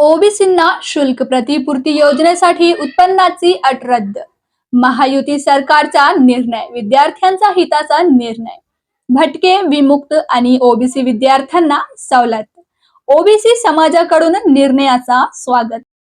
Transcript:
ओबीसींना शुल्क प्रतिपूर्ती योजनेसाठी उत्पन्नाची अट रद्द. महायुती सरकारचा निर्णय विद्यार्थ्यांचा हिताचा निर्णय. भटके विमुक्त आणि ओबीसी विद्यार्थ्यांना सवलत. ओबीसी समाजाकडून निर्णयाचा स्वागत.